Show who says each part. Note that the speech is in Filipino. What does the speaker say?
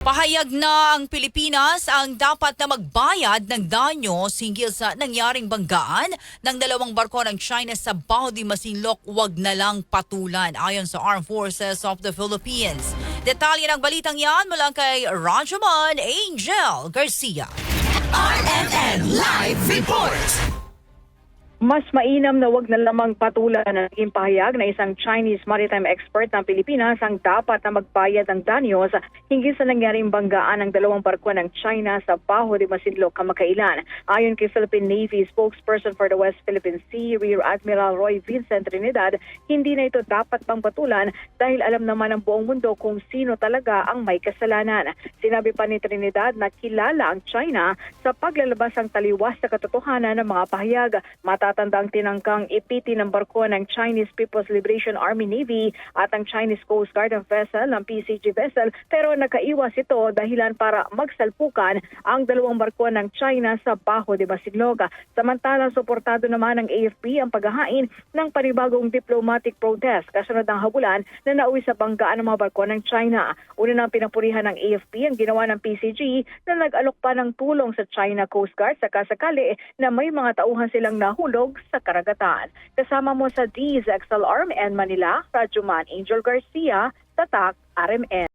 Speaker 1: Pahayag na ang Pilipinas ang dapat na magbayad ng danyo hinggil sa nangyaring banggaan ng dalawang barko ng China sa Baho de Masinloc wag na lang patulan ayon sa Armed Forces of the Philippines. Detalye ng balitang yan mula kay Rajaman Angel Garcia.
Speaker 2: RNN Live Report!
Speaker 3: Mas mainam na wag na lamang patulan ang naging pahayag na isang Chinese maritime expert ng Pilipinas ang dapat na magbayad ng danyos hinggil sa nangyaring banggaan ng dalawang barko ng China sa Baho de Masinloc kamakailan. Ayon kay Philippine Navy spokesperson for the West Philippine Sea, Rear Admiral Roy Vincent Trinidad, hindi na ito dapat pang patulan dahil alam naman ng buong mundo kung sino talaga ang may kasalanan. Sinabi pa ni Trinidad na kilala ang China sa paglalabas ng taliwas sa katotohanan ng mga pahayag. Matatandang tinangkang ipiti ng barko ng Chinese People's Liberation Army Navy at ang Chinese Coast Guard ng vessel ng PCG vessel pero nakaiwas ito dahilan para magsalpukan ang dalawang barko ng China sa Baho de Masinloc. Samantala, suportado naman ng AFP ang paghahain ng panibagong diplomatic protest kasunod ng habulan na nauwi sa banggaan ng mga barko ng China. Una nang pinapurihan ng AFP ang ginawa ng PCG na nag-alok pa ng tulong sa China Coast Guard sa kasakali na may mga tauhan silang nahulog sa karagatan. Kasama mo sa DZXL Arm and Manila, Rajuman Angel Garcia, Tatak, RMN.